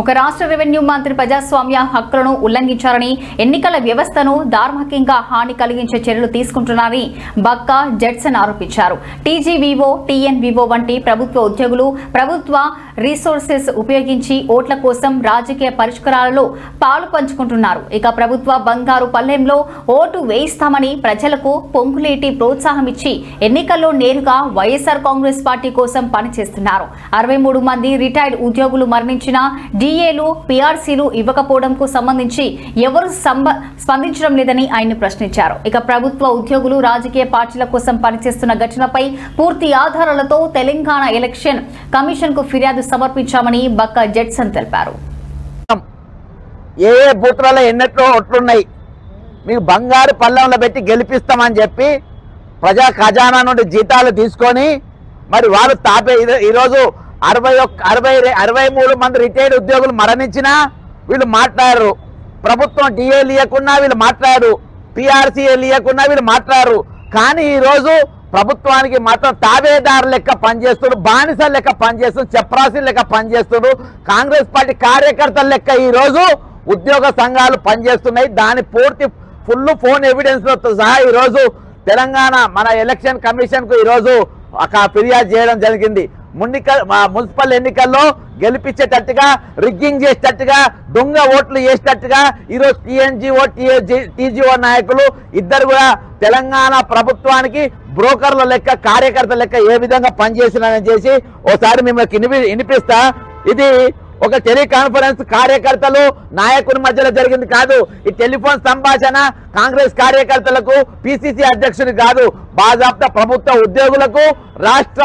ఒక రాష్ట్ర రెవెన్యూ మంత్రి ప్రజాస్వామ్య హక్కులను ఉల్లంఘించారని ఎన్నికల వ్యవస్థను ధార్మికంగా హాని కలిగించే చర్యలు తీసుకుంటున్నారని బక్కా జడ్సన్ ఆరోపించారు. టీజీవీఓ టీఎన్వీఓ వంటి ప్రభుత్వ ఉద్యోగులు ప్రభుత్వ రీసోర్సెస్ ఉపయోగించి ఓట్ల కోసం రాజకీయ పరిష్కారాలలో పాలు పంచుకుంటున్నారు. ఇక ప్రభుత్వ బంగారు పల్లెంలో ఓటు వేయిస్తామని ప్రజలకు పొంగులేటి ప్రోత్సాహం ఇచ్చి ఎన్నికల్లో నేరుగా వైఎస్ఆర్ కాంగ్రెస్ పార్టీ కోసం పనిచేస్తున్నారు. అరవై మూడు మంది రిటైర్డ్ ఉద్యోగులు మరణించిన డిఏలు పీఆర్సీలు ఇవ్వకపోవడంకు సంబంధించి ఎవరు స్పందించడం లేదని ఆయన ప్రశ్నించారు. ఇక ప్రభుత్వ ఉద్యోగులు రాజకీయ పార్టీల కోసం పనిచేస్తున్న ఘటనపై పూర్తి ఆధారాలతో తెలంగాణ ఎలక్షన్ కమిషన్కు ఫిర్యాదు సమర్పించామని బక్క జెట్సన్ తెలిపారు. ఏ ఏ బూత్లలో ఎన్నట్లో ఒట్లున్నాయి మీకు బంగారు పళ్ళంలో పెట్టి గెలిపిస్తామని చెప్పి ప్రజా ఖజానా నుండి జీతాలు తీసుకొని మరి వాళ్ళు తాపే ఈరోజు అరవై ఒక్క అరవై అరవై మూడు మంది రిటైర్డ్ ఉద్యోగులు మరణించినా వీళ్ళు మాట్లాడరు. ప్రభుత్వం డిఏ ఇవ్వకున్నా వీళ్ళు మాట్లాడరు. పిఆర్సీఏ ఇవ్వకున్నా వీళ్ళు మాట్లాడరు. కానీ ఈరోజు ప్రభుత్వానికి మాత్రం తావేదారు లెక్క పనిచేస్తుడు బానిస లెక్క పనిచేస్తుడు చెప్రాసి లెక్క పనిచేస్తుడు. కాంగ్రెస్ పార్టీ కార్యకర్తల లెక్క ఈరోజు ఉద్యోగ సంఘాలు పనిచేస్తున్నాయి. దాని పూర్తి ఫుల్ ఫోన్ ఎవిడెన్స్లతో సహా ఈ రోజు తెలంగాణ మన ఎలక్షన్ కమిషన్కు ఈరోజు ఒక ఫిర్యాదు చేయడం జరిగింది. మున్నిక మా మున్సిపల్ ఎన్నికల్లో గెలిపించేటట్టుగా రిగ్గింగ్ చేసేటట్టుగా దొంగ ఓట్లు వేసేటట్టుగా ఈరోజు టీఎన్జిఓ టీజీఓ నాయకులు ఇద్దరు కూడా తెలంగాణ ప్రభుత్వానికి బ్రోకర్ల లెక్క కార్యకర్తల లెక్క ఏ విధంగా పనిచేసినారని చేసి ఓసారి మిమ్మల్ని వినిపి వినిపిస్తా. ఇది ఒక టెలికాన్ఫరెన్స్ కార్యకర్తలు నాయకుని మధ్యలో జరిగింది కాదు. ఈ టెలిఫోన్ సంభాషణ కాంగ్రెస్ కార్యకర్తలకు పిసిసి అధ్యక్షుడు కాదు బాజాప్త ప్రభుత్వ ఉద్యోగులకు రాష్ట్ర